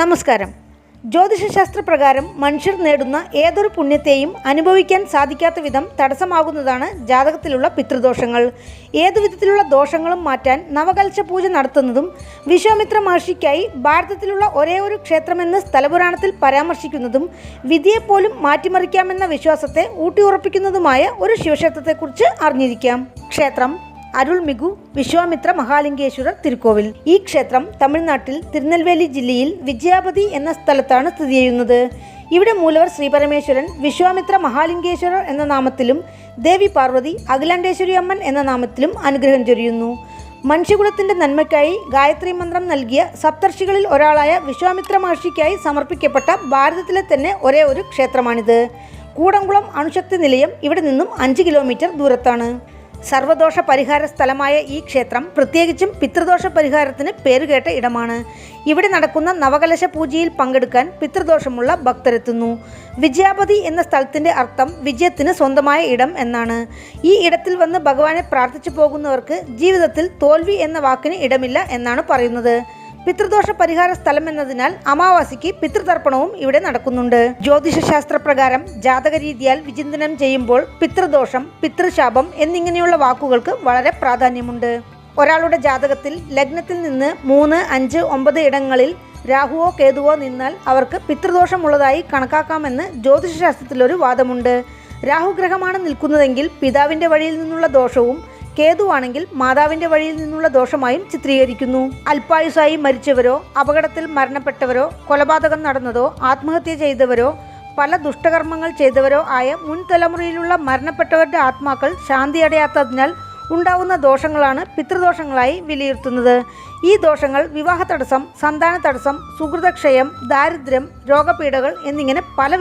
നമസ്കാരം. ജ്യോതിഷശാസ്ത്ര പ്രകാരം മനുഷ്യർ നേടുന്ന ഏതൊരു പുണ്യത്തെയും അനുഭവിക്കാൻ സാധിക്കാത്ത വിധം തടസ്സമാകുന്നതാണ് ജാതകത്തിലുള്ള പിതൃദോഷങ്ങൾ. ഏതു വിധത്തിലുള്ള ദോഷങ്ങളും മാറ്റാൻ നവകലശ പൂജ നടത്തുന്നതും വിശ്വാമിത്ര മഹർഷിക്കായി ഭാരതത്തിലുള്ള ഒരേ ഒരു ക്ഷേത്രമെന്ന് സ്ഥലപുരാണത്തിൽ പരാമർശിക്കുന്നതും വിധിയെപ്പോലും മാറ്റിമറിക്കാമെന്ന വിശ്വാസത്തെ ഊട്ടിയുറപ്പിക്കുന്നതുമായ ഒരു ശിവക്ഷേത്രത്തെക്കുറിച്ച് അറിഞ്ഞിരിക്കാം. ക്ഷേത്രം അരുൾമിഗു വിശ്വാമിത്ര മഹാലിംഗേശ്വരർ തിരുക്കോവിൽ. ഈ ക്ഷേത്രം തമിഴ്നാട്ടിൽ തിരുനെൽവേലി ജില്ലയിൽ വിജയാപതി എന്ന സ്ഥലത്താണ് സ്ഥിതി ചെയ്യുന്നത്. ഇവിടെ മൂലവർ ശ്രീപരമേശ്വരൻ വിശ്വാമിത്ര മഹാലിംഗേശ്വരർ എന്ന നാമത്തിലും ദേവി പാർവതി അഖിലാണ്ടേശ്വരി അമ്മൻ എന്ന നാമത്തിലും അനുഗ്രഹം ചൊരിയുന്നു. മനുഷ്യകുലത്തിന്റെ നന്മയ്ക്കായി ഗായത്രി മന്ത്രം നൽകിയ സപ്തർഷികളിൽ ഒരാളായ വിശ്വാമിത്ര മഹർഷിക്കായി സമർപ്പിക്കപ്പെട്ട ഭാരതത്തിലെ തന്നെ ഒരേ ഒരു ക്ഷേത്രമാണിത്. കൂടംകുളം അണുശക്തി നിലയം ഇവിടെ നിന്നും അഞ്ച് കിലോമീറ്റർ ദൂരത്താണ്. സർവദോഷ പരിഹാര സ്ഥലമായ ഈ ക്ഷേത്രം പ്രത്യേകിച്ചും പിതൃദോഷ പരിഹാരത്തിന് പേരുകേട്ട ഇടമാണ്. ഇവിടെ നടക്കുന്ന നവകലശ പൂജയിൽ പങ്കെടുക്കാൻ പിതൃദോഷമുള്ള ഭക്തരെത്തുന്നു. വിജയാപതി എന്ന സ്ഥലത്തിന്റെ അർത്ഥം വിജയത്തിന് സ്വന്തമായ ഇടം എന്നാണ്. ഈ ഇടത്തിൽ വന്ന് ഭഗവാനെ പ്രാർത്ഥിച്ചു പോകുന്നവർക്ക് ജീവിതത്തിൽ തോൽവി എന്ന വാക്കിന് ഇടമില്ല എന്നാണ് പറയുന്നത്. പിതൃദോഷ പരിഹാര സ്ഥലം എന്നതിനാൽ അമാവാസിക്ക് പിതൃതർപ്പണവും ഇവിടെ നടക്കുന്നുണ്ട്. ജ്യോതിഷശാസ്ത്ര പ്രകാരം ജാതക രീതിയാൽ വിചിന്തനം ചെയ്യുമ്പോൾ പിതൃദോഷം പിതൃശാപം എന്നിങ്ങനെയുള്ള വാക്കുകൾക്ക് വളരെ പ്രാധാന്യമുണ്ട്. ഒരാളുടെ ജാതകത്തിൽ ലഗ്നത്തിൽ നിന്ന് മൂന്ന് അഞ്ച് ഒമ്പത് ഇടങ്ങളിൽ രാഹുവോ കേതുവോ നിന്നാൽ അവർക്ക് പിതൃദോഷമുള്ളതായി കണക്കാക്കാമെന്ന് ജ്യോതിഷശാസ്ത്രത്തിലൊരു വാദമുണ്ട്. രാഹുഗ്രഹമാണ് നിൽക്കുന്നതെങ്കിൽ പിതാവിന്റെ വഴിയിൽ നിന്നുള്ള ദോഷവും കേതുവാണെങ്കിൽ മാതാവിന്റെ വഴിയിൽ നിന്നുള്ള ദോഷമായും ചിത്രീകരിക്കുന്നു. അല്പായുസായി മരിച്ചവരോ അപകടത്തിൽ മരണപ്പെട്ടവരോ കൊലപാതകം നടന്നതോ ആത്മഹത്യ ചെയ്തവരോ പല ദുഷ്ടകർമ്മങ്ങൾ ചെയ്തവരോ ആയ മുൻ തലമുറയിലുള്ള മരണപ്പെട്ടവരുടെ ആത്മാക്കൾ ശാന്തി ശാന്തിയടയാത്തതിനാൽ ഉണ്ടാവുന്ന ദോഷങ്ങളാണ് പിതൃദോഷങ്ങളായി വിലയിരുത്തുന്നത്. ഈ ദോഷങ്ങൾ വിവാഹ തടസ്സം സന്താന തടസ്സം സുഹൃതക്ഷയം ദാരിദ്ര്യം രോഗപീഠകൾ എന്നിങ്ങനെ പല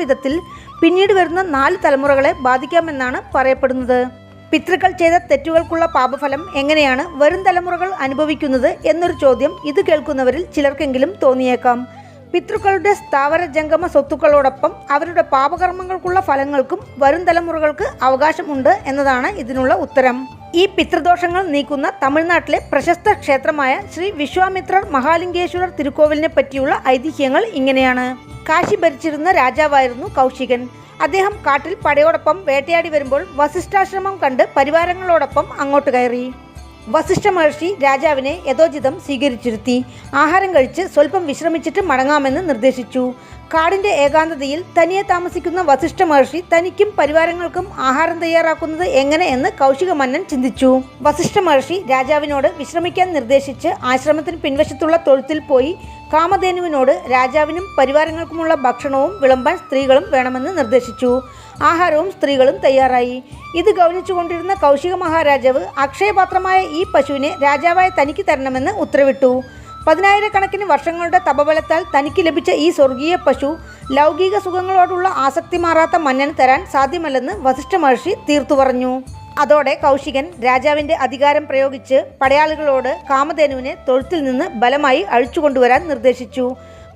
പിന്നീട് വരുന്ന നാല് തലമുറകളെ ബാധിക്കാമെന്നാണ് പറയപ്പെടുന്നത്. പിതൃക്കൾ ചെയ്ത തെറ്റുകൾക്കുള്ള പാപഫലം എങ്ങനെയാണ് വരും തലമുറകൾ അനുഭവിക്കുന്നത് എന്നൊരു ചോദ്യം ഇത് കേൾക്കുന്നവരിൽ ചിലർക്കെങ്കിലും തോന്നിയേക്കാം. പിതൃക്കളുടെ സ്ഥാവര ജംഗമ സ്വത്തുക്കളോടൊപ്പം അവരുടെ പാപകർമ്മങ്ങൾക്കുള്ള ഫലങ്ങൾക്കും വരും തലമുറകൾക്ക് അവകാശമുണ്ട് എന്നതാണ് ഇതിനുള്ള ഉത്തരം. ഈ പിതൃദോഷങ്ങൾ നീക്കുന്ന തമിഴ്നാട്ടിലെ പ്രശസ്ത ക്ഷേത്രമായ ശ്രീ വിശ്വാമിത്രർ മഹാലിംഗേശ്വരർ തിരുക്കോവിലിനെ പറ്റിയുള്ള ഐതിഹ്യങ്ങൾ ഇങ്ങനെയാണ്. കാശി ഭരിച്ചിരുന്ന രാജാവായിരുന്നു കൗശികൻ. അദ്ദേഹം കാട്ടിൽ പടയോടൊപ്പം വേട്ടയാടി വരുമ്പോൾ വസിഷ്ഠാശ്രമം കണ്ട് പരിവാരങ്ങളോടൊപ്പം അങ്ങോട്ട് കയറി. വസിഷ്ഠ മഹർഷി രാജാവിനെ യഥോചിതം സ്വീകരിച്ചിരുത്തി. ആഹാരം കഴിച്ച് സ്വല്പം വിശ്രമിച്ചിട്ട് മടങ്ങാമെന്ന് നിർദ്ദേശിച്ചു. കാടിന്റെ ഏകാന്തതയിൽ തനിയെ താമസിക്കുന്ന വസിഷ്ഠ മഹർഷി തനിക്കും പരിവാരങ്ങൾക്കും ആഹാരം തയ്യാറാക്കുന്നത് എങ്ങനെ എന്ന് കൗശിക മന്നൻ ചിന്തിച്ചു. വസിഷ്ഠ മഹർഷി രാജാവിനോട് വിശ്രമിക്കാൻ നിർദ്ദേശിച്ച് ആശ്രമത്തിന് പിൻവശത്തുള്ള തൊഴുത്തിൽ പോയി കാമധേനുവിനോട് രാജാവിനും പരിവാരങ്ങൾക്കുമുള്ള ഭക്ഷണവും വിളമ്പാൻ സ്ത്രീകളും വേണമെന്ന് നിർദ്ദേശിച്ചു. ആഹാരവും സ്ത്രീകളും തയ്യാറായി. ഇത് ഗൗനിച്ചുകൊണ്ടിരുന്ന കൗശിക മഹാരാജാവ് അക്ഷയപാത്രമായ ഈ പശുവിനെ രാജാവായ തനിക്ക് തരണമെന്ന് ഉത്തരവിട്ടു. പതിനായിരക്കണക്കിന് വർഷങ്ങളുടെ തപബലത്താൽ തനിക്ക് ലഭിച്ച ഈ സ്വർഗീയ പശു ലൗകിക സുഖങ്ങളോടുള്ള ആസക്തി മാറാത്ത മന്നന് തരാൻ സാധ്യമല്ലെന്ന് വസിഷ്ഠ മഹർഷി തീർത്തു പറഞ്ഞു. അതോടെ കൗശികൻ രാജാവിന്റെ അധികാരം പ്രയോഗിച്ച് പടയാളികളോട് കാമധേനുവിനെ തൊഴുത്തിൽ നിന്ന് ബലമായി അഴിച്ചുകൊണ്ടുവരാൻ നിർദ്ദേശിച്ചു.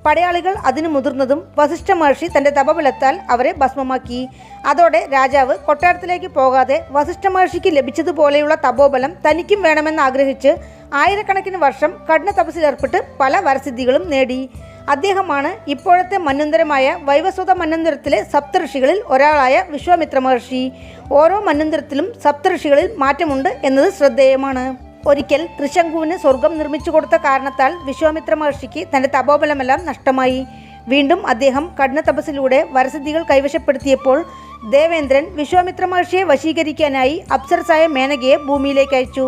പടയാളികൾ അതിനു മുതിർന്നതും വസിഷ്ഠ മഹർഷി തന്റെ തപബലത്താൽ അവരെ ഭസ്മമാക്കി. അതോടെ രാജാവ് കൊട്ടാരത്തിലേക്ക് പോകാതെ വസിഷ്ഠ മഹർഷിക്ക് ലഭിച്ചതുപോലെയുള്ള തപോബലം തനിക്കും വേണമെന്ന് ആഗ്രഹിച്ച് ആയിരക്കണക്കിന് വർഷം കഠിന തപസ്സിലേർപ്പെട്ട് പല വരസിദ്ധികളും നേടി. അദ്ദേഹമാണ് ഇപ്പോഴത്തെ മന്വന്തരമായ വൈവസ്വത മന്വന്തരത്തിലെ സപ്തഋഷികളിൽ ഒരാളായ വിശ്വാമിത്ര മഹർഷി. ഓരോ മന്വന്തരത്തിലും സപ്തഋഷികളിൽ മാറ്റമുണ്ട് എന്നത് ശ്രദ്ധേയമാണ്. ഒരിക്കൽ ത്രിശങ്കുവിന് സ്വർഗം നിർമ്മിച്ചു കൊടുത്ത കാരണത്താൽ വിശ്വാമിത്ര മഹർഷിക്ക് തന്റെ തപോബലമെല്ലാം നഷ്ടമായി. വീണ്ടും അദ്ദേഹം കഠിന തപസ്സിലൂടെ വരസിദ്ധികൾ കൈവശപ്പെടുത്തിയപ്പോൾ ദേവേന്ദ്രൻ വിശ്വാമിത്ര മഹർഷിയെ വശീകരിക്കാനായി അപ്സരസായ മേനകയെ ഭൂമിയിലേക്ക് അയച്ചു.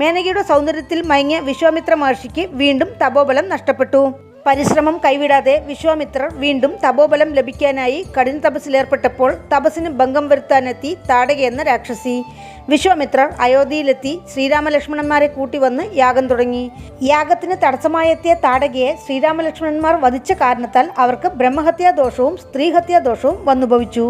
മേനകയുടെ സൗന്ദര്യത്തിൽ മയങ്ങിയ വിശ്വാമിത്ര മഹർഷിക്ക് വീണ്ടും തപോബലം നഷ്ടപ്പെട്ടു. പരിശ്രമം കൈവിടാതെ വിശ്വാമിത്രർ വീണ്ടും തപോബലം ലഭിക്കാനായി കഠിന തപസ്സിലേർപ്പെട്ടപ്പോൾ തപസ്സിന് ഭംഗം വരുത്താനെത്തി താടക എന്ന രാക്ഷസി. വിശ്വാമിത്രർ അയോധ്യയിലെത്തി ശ്രീരാമലക്ഷ്മണന്മാരെ കൂട്ടിവന്ന് യാഗം തുടങ്ങി. യാഗത്തിന് തടസ്സമായെത്തിയ താടകയെ ശ്രീരാമലക്ഷ്മണന്മാർ വധിച്ച കാരണത്താൽ അവർക്ക് ബ്രഹ്മഹത്യാദോഷവും സ്ത്രീഹത്യാദോഷവും സ്ത്രീഹത്യാ ദോഷവും വന്നുഭവിച്ചു.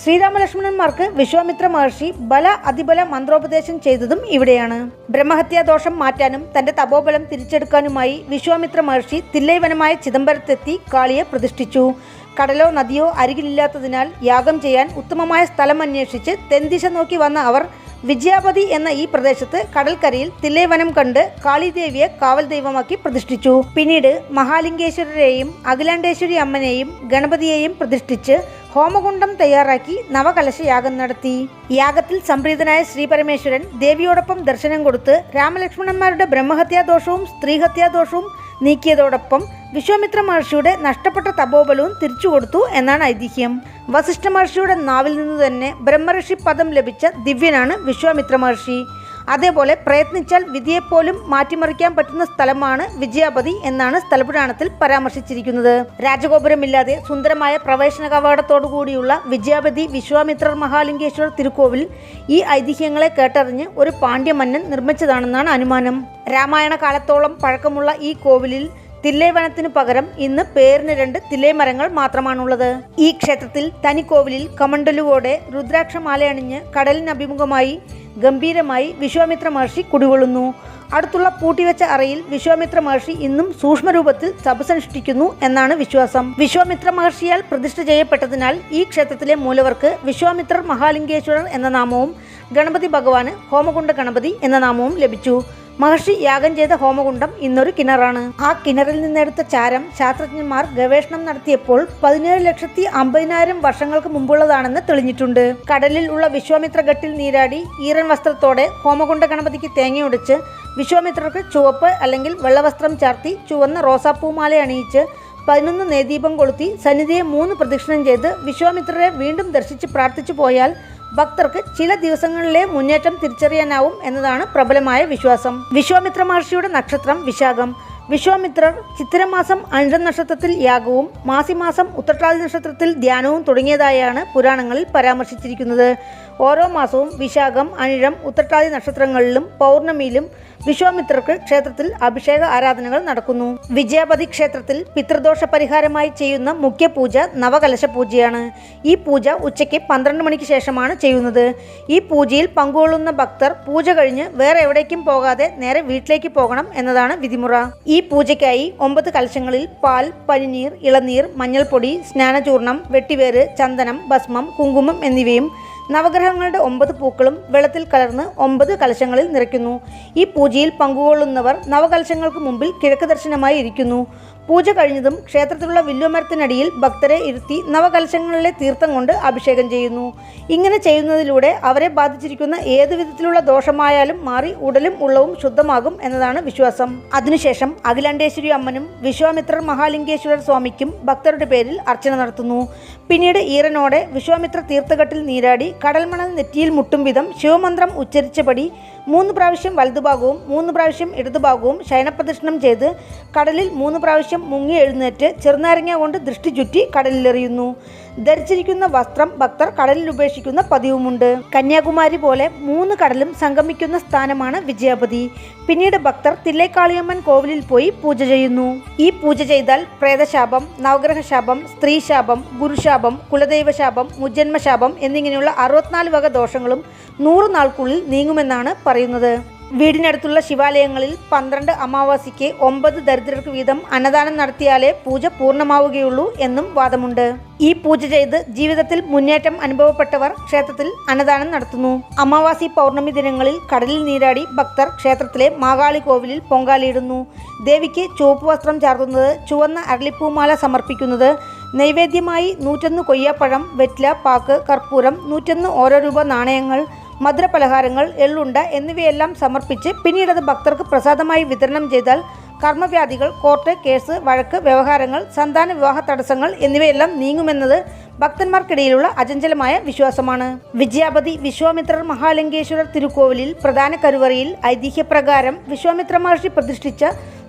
ശ്രീരാമലക്ഷ്മണന്മാർക്ക് വിശ്വാമിത്ര മഹർഷി ബല അതിബല മന്ത്രോപദേശം ചെയ്തതും ഇവിടെയാണ്. ബ്രഹ്മഹത്യാ ദോഷം മാറ്റാനും തന്റെ തപോബലം തിരിച്ചെടുക്കാനുമായി വിശ്വാമിത്ര മഹർഷി തില്ലൈവനമായ ചിദംബരത്തെത്തി കാളിയെ പ്രതിഷ്ഠിച്ചു. കടലോ നദിയോ അരികിലില്ലാത്തതിനാൽ യാഗം ചെയ്യാൻ ഉത്തമമായ സ്ഥലം അന്വേഷിച്ച് തെന്തിശ നോക്കി വന്ന അവർ വിജയാപതി എന്ന ഈ പ്രദേശത്ത് കടൽക്കരയിൽ തില്ലേവനം കണ്ട് കാളിദേവിയെ കാവൽ ദൈവമാക്കി പ്രതിഷ്ഠിച്ചു. പിന്നീട് മഹാലിംഗേശ്വരരെയും അഖിലാണ്ടേശ്വരി അമ്മനെയും ഗണപതിയെയും പ്രതിഷ്ഠിച്ച് ഹോമകുണ്ഡം തയ്യാറാക്കി നവകലശ യാഗം നടത്തി. യാഗത്തിൽ സംപ്രീതനായ ശ്രീപരമേശ്വരൻ ദേവിയോടൊപ്പം ദർശനം കൊടുത്ത് രാമലക്ഷ്മണന്മാരുടെ ബ്രഹ്മഹത്യാദോഷവും സ്ത്രീഹത്യാദോഷവും നീക്കിയതോടൊപ്പം വിശ്വാമിത്ര മഹർഷിയുടെ നഷ്ടപ്പെട്ട തപോബലവും തിരിച്ചു കൊടുത്തു എന്നാണ് ഐതിഹ്യം. വസിഷ്ഠ മഹർഷിയുടെ നാവിൽ നിന്ന് തന്നെ ബ്രഹ്മർഷി പദം ലഭിച്ച ദിവ്യനാണ് വിശ്വാമിത്ര മഹർഷി. അതേപോലെ പ്രയത്നിച്ചാൽ വിധിയെപ്പോലും മാറ്റിമറിക്കാൻ പറ്റുന്ന സ്ഥലമാണ് വിജയാപതി എന്നാണ് സ്ഥലപുരാണത്തിൽ പരാമർശിച്ചിരിക്കുന്നത്. രാജഗോപുരമില്ലാതെ സുന്ദരമായ പ്രവേശന കവാടത്തോടു കൂടിയുള്ള വിജയാപതി വിശ്വാമിത്രർ മഹാലിംഗേശ്വർ തിരുക്കോവിൽ ഈ ഐതിഹ്യങ്ങളെ കേട്ടറിഞ്ഞ് ഒരു പാണ്ഡ്യമന്നൻ നിർമ്മിച്ചതാണെന്നാണ് അനുമാനം. രാമായണ കാലത്തോളം പഴക്കമുള്ള ഈ കോവിലിൽ തില്ലേവനത്തിനു പകരം ഇന്ന് പേരിന് രണ്ട് തില്ലേമരങ്ങൾ മാത്രമാണുള്ളത്. ഈ ക്ഷേത്രത്തിൽ തനിക്കോവിലിൽ കമണ്ടലുവോടെ രുദ്രാക്ഷമാലയണിഞ്ഞ് കടലിനഭിമുഖമായി ഗംഭീരമായി വിശ്വാമിത്ര മഹർഷി കുടികൊള്ളുന്നു. അടുത്തുള്ള പൂട്ടിവെച്ച അറയിൽ വിശ്വാമിത്ര മഹർഷി ഇന്നും സൂക്ഷ്മരൂപത്തിൽ തപസനുഷ്ഠിക്കുന്നു എന്നാണ് വിശ്വാസം. വിശ്വാമിത്ര മഹർഷിയാൽ പ്രതിഷ്ഠ ചെയ്യപ്പെട്ടതിനാൽ ഈ ക്ഷേത്രത്തിലെ മൂലവർക്ക് വിശ്വാമിത്രർ മഹാലിംഗേശ്വരർ എന്ന നാമവും ഗണപതി ഭഗവാന് ഹോമകുണ്ട ഗണപതി എന്ന നാമവും ലഭിച്ചു. മഹർഷി യാഗം ചെയ്ത ഹോമകുണ്ടം ഇന്നൊരു കിണറാണ്. ആ കിണറിൽ നിന്നെടുത്ത ചാരം ശാസ്ത്രജ്ഞന്മാർ ഗവേഷണം നടത്തിയപ്പോൾ പതിനേഴ് ലക്ഷത്തി അമ്പതിനായിരം വർഷങ്ങൾക്ക് മുമ്പുള്ളതാണെന്ന് തെളിഞ്ഞിട്ടുണ്ട്. കടലിൽ ഉള്ള വിശ്വാമിത്ര ഘട്ടിൽ നീരാടി ഈറൻ വസ്ത്രത്തോടെ ഹോമകുണ്ട ഗണപതിക്ക് തേങ്ങയൊടിച്ച് വിശ്വാമിത്രർക്ക് ചുവപ്പ് അല്ലെങ്കിൽ വെള്ളവസ്ത്രം ചാർത്തി ചുവന്ന റോസാപ്പൂമാല അണിയിച്ച് പതിനൊന്ന് നേദീപം കൊളുത്തി സന്നിധിയെ മൂന്ന് പ്രദക്ഷിണം ചെയ്ത് വിശ്വാമിത്രരെ വീണ്ടും ദർശിച്ച് പ്രാർത്ഥിച്ചു പോയാൽ ഭക്തർക്ക് ചില ദിവസങ്ങളിലെ മുന്നേറ്റം തിരിച്ചറിയാനാവും എന്നതാണ് പ്രബലമായ വിശ്വാസം. വിശ്വാമിത്ര മഹർഷിയുടെ നക്ഷത്രം വിശാഖം. വിശ്വാമിത്രർ ചിത്തിരമാസം അനിഴം നക്ഷത്രത്തിൽ യാഗവും മാസിമാസം ഉത്രട്ടാതി നക്ഷത്രത്തിൽ ധ്യാനവും തുടങ്ങിയതായാണ് പുരാണങ്ങളിൽ പരാമർശിച്ചിരിക്കുന്നത്. ഓരോ മാസവും വിശാഖം അനിഴം ഉത്രട്ടാതി നക്ഷത്രങ്ങളിലും പൗർണമിയിലും വിശ്വാമിത്രർക്ക് ക്ഷേത്രത്തിൽ അഭിഷേക ആരാധനകൾ നടക്കുന്നു. വിജയപതി ക്ഷേത്രത്തിൽ പിതൃദോഷ പരിഹാരമായി ചെയ്യുന്ന മുഖ്യ പൂജ നവകലശ പൂജയാണ്. ഈ പൂജ ഉച്ചയ്ക്ക് പന്ത്രണ്ട് മണിക്ക് ശേഷമാണ് ചെയ്യുന്നത്. ഈ പൂജയിൽ പങ്കുകൊള്ളുന്ന ഭക്തർ പൂജ കഴിഞ്ഞ് വേറെ എവിടേക്കും പോകാതെ നേരെ വീട്ടിലേക്ക് പോകണം എന്നതാണ് വിധിമുറ. ഈ പൂജയ്ക്കായി ഒമ്പത് കലശങ്ങളിൽ പാൽ പനിനീർ ഇളനീർ മഞ്ഞൾപ്പൊടി സ്നാനചൂർണം വെട്ടിവേര് ചന്ദനം ഭസ്മം കുങ്കുമം എന്നിവയും നവഗ്രഹങ്ങളുടെ ഒമ്പത് പൂക്കളും വെള്ളത്തിൽ കലർന്ന് ഒമ്പത് കലശങ്ങളിൽ നിറയ്ക്കുന്നു. ഈ പൂജയിൽ പങ്കുകൊള്ളുന്നവർ നവകലശങ്ങൾക്ക് മുമ്പിൽ കിഴക്ക് ദർശനമായി ഇരിക്കുന്നു. പൂജ കഴിഞ്ഞതും ക്ഷേത്രത്തിലുള്ള വില്ലുമരത്തിനടിയിൽ ഭക്തരെ ഇരുത്തി നവകലശങ്ങളിലെ തീർത്ഥം കൊണ്ട് അഭിഷേകം ചെയ്യുന്നു. ഇങ്ങനെ ചെയ്യുന്നതിലൂടെ അവരെ ബാധിച്ചിരിക്കുന്ന ഏതു വിധത്തിലുള്ള ദോഷമായാലും മാറി ഉടലും ഉള്ളവും ശുദ്ധമാകും എന്നതാണ് വിശ്വാസം. അതിനുശേഷം അഖിലാണ്ടേശ്വരി അമ്മനും വിശ്വാമിത്രർ മഹാലിംഗേശ്വരർ സ്വാമിക്കും ഭക്തരുടെ പേരിൽ അർച്ചന നടത്തുന്നു. പിന്നീട് ഈറനോടെ വിശ്വാമിത്ര തീർത്ഥഘട്ടിൽ നീരാടി കടൽമണൽ നെറ്റിയിൽ മുട്ടും വിധം ശിവമന്ത്രം ഉച്ചരിച്ചപടി മൂന്ന് പ്രാവശ്യം വലതുഭാഗവും മൂന്ന് പ്രാവശ്യം ഇടതുഭാഗവും ശയനപ്രദക്ഷിണം ചെയ്ത് കടലിൽ മൂന്ന് പ്രാവശ്യം മുങ്ങി എഴുന്നേറ്റ് ചെറുനാരങ്ങ കൊണ്ട് ദൃഷ്ടി ചുറ്റി കടലിലെറിയുന്നു. ധരിച്ചിരിക്കുന്ന വസ്ത്രം ഭക്തർ കടലിൽ ഉപേക്ഷിക്കുന്ന പതിവുമുണ്ട്. കന്യാകുമാരി പോലെ മൂന്ന് കടലും സംഗമിക്കുന്ന സ്ഥാനമാണ് വിജയപതി. പിന്നീട് ഭക്തർ തില്ലേക്കാളിയമ്മൻ കോവിലിൽ പോയി പൂജ ചെയ്യുന്നു. ഈ പൂജ ചെയ്താൽ പ്രേതശാപം നവഗ്രഹശാപം സ്ത്രീശാപം ഗുരുശാപം കുലദൈവശാപം മുജ്ജന്മശാപം എന്നിങ്ങനെയുള്ള അറുപത്തിനാല് വക ദോഷങ്ങളും നൂറ് നാൾക്കുള്ളിൽ നീങ്ങുമെന്നാണ് പറയുന്നത്. വീടിനടുത്തുള്ള ശിവാലയങ്ങളിൽ പന്ത്രണ്ട് അമാവാസിക്ക് ഒമ്പത് ദരിദ്രർക്ക് വീതം അന്നദാനം നടത്തിയാലേ പൂജ പൂർണമാവുകയുള്ളൂ എന്നും വാദമുണ്ട്. ഈ പൂജ ചെയ്ത് ജീവിതത്തിൽ മുന്നേറ്റം അനുഭവപ്പെട്ടവർ ക്ഷേത്രത്തിൽ അന്നദാനം നടത്തുന്നു. അമാവാസി പൗർണമി ദിനങ്ങളിൽ കടലിൽ നീരാടി ഭക്തർ ക്ഷേത്രത്തിലെ മാകാളി കോവിലിൽ പൊങ്കാലയിടുന്നു. ദേവിക്ക് ചുവപ്പ് വസ്ത്രം ചാർത്തുന്നത് ചുവന്ന അരളിപ്പൂമാല സമർപ്പിക്കുന്നത് നൈവേദ്യമായി നൂറ്റൊന്ന് കൊയ്യാപ്പഴം വെറ്റില പാക്ക് കർപ്പൂരം നൂറ്റൊന്ന് ഓരോ രൂപ നാണയങ്ങൾ മധുരപലഹാരങ്ങൾ എള്ളുണ്ട എന്നിവയെല്ലാം സമർപ്പിച്ച് പിന്നീടത് ഭക്തർക്ക് പ്രസാദമായി വിതരണം ചെയ്താൽ കർമ്മവ്യാധികൾ കോർട്ട് കേസ് വഴക്ക് വ്യവഹാരങ്ങൾ സന്താന വിവാഹ തടസ്സങ്ങൾ എന്നിവയെല്ലാം നീങ്ങുമെന്നത് ഭക്തന്മാർക്കിടയിലുള്ള അചഞ്ചലമായ വിശ്വാസമാണ്. വിജയാപതി വിശ്വാമിത്രർ മഹാലിംഗേശ്വരർ തിരുക്കോവിലിൽ പ്രധാന കരുവറയിൽ ഐതിഹ്യപ്രകാരം വിശ്വാമിത്ര മഹർഷി പ്രതിഷ്ഠിച്ച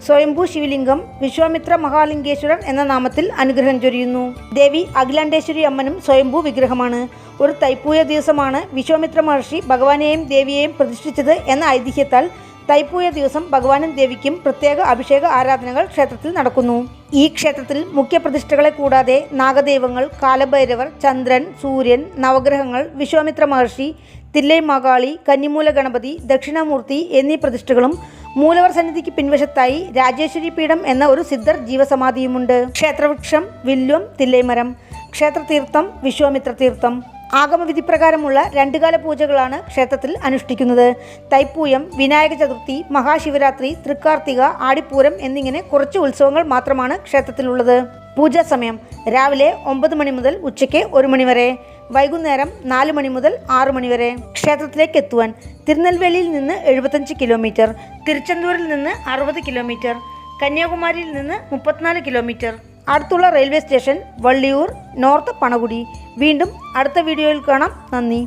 സ്വയംഭൂ ശിവലിംഗം വിശ്വാമിത്ര മഹാലിംഗേശ്വരർ എന്ന നാമത്തിൽ അനുഗ്രഹം ചൊരിയുന്നു. ദേവി അഖിലാണ്ടേശ്വരി അമ്മനും സ്വയംഭൂ വിഗ്രഹമാണ്. ഒരു തൈപ്പൂയ ദിവസമാണ് വിശ്വാമിത്ര മഹർഷി ഭഗവാനെയും ദേവിയെയും പ്രതിഷ്ഠിച്ചത് എന്ന ഐതിഹ്യത്താൽ തൈപ്പൂയ ദിവസം ഭഗവാനും ദേവിക്കും പ്രത്യേക അഭിഷേക ആരാധനകൾ ക്ഷേത്രത്തിൽ നടക്കുന്നു. ഈ ക്ഷേത്രത്തിൽ മുഖ്യപ്രതിഷ്ഠകളെ കൂടാതെ നാഗദൈവങ്ങൾ കാലഭൈരവർ ചന്ദ്രൻ സൂര്യൻ നവഗ്രഹങ്ങൾ വിശ്വാമിത്ര മഹർഷി തില്ലൈ മകാളി കന്നിമൂല ഗണപതി ദക്ഷിണാമൂർത്തി എന്നീ പ്രതിഷ്ഠകളും മൂലവർ സന്നിധിക്ക് പിൻവശത്തായി രാജേശ്വരി പീഠം എന്ന ഒരു സിദ്ധർ ജീവസമാധിയുമുണ്ട്. ക്ഷേത്രവൃക്ഷം വില്വം തില്ലൈമരം ക്ഷേത്രതീർത്ഥം വിശ്വാമിത്ര തീർത്ഥം ആഗമവിധി പ്രകാരമുള്ള രണ്ടുകാല പൂജകളാണ് ക്ഷേത്രത്തിൽ അനുഷ്ഠിക്കുന്നത്. തൈപ്പൂയം വിനായക ചതുർത്ഥി മഹാശിവരാത്രി തൃക്കാർത്തിക ആടിപ്പൂരം എന്നിങ്ങനെ കുറച്ച് ഉത്സവങ്ങൾ മാത്രമാണ് ക്ഷേത്രത്തിലുള്ളത്. പൂജാ സമയം രാവിലെ ഒമ്പത് മണി മുതൽ ഉച്ചയ്ക്ക് ഒരു മണി വരെ. വൈകുന്നേരം നാല് മണി മുതൽ ആറു മണി വരെ. ക്ഷേത്രത്തിലേക്ക് എത്തുവാൻ തിരുനെൽവേലിയിൽ നിന്ന് എഴുപത്തഞ്ച് കിലോമീറ്റർ തിരുച്ചെന്തൂരിൽ നിന്ന് അറുപത് കിലോമീറ്റർ കന്യാകുമാരിയിൽ നിന്ന് മുപ്പത്തിനാല് കിലോമീറ്റർ അടുത്തുള്ള railway station Valliyur north Panagudi വീണ്ടും അടുത്ത വീഡിയോയിൽ കാണാം. നന്ദി.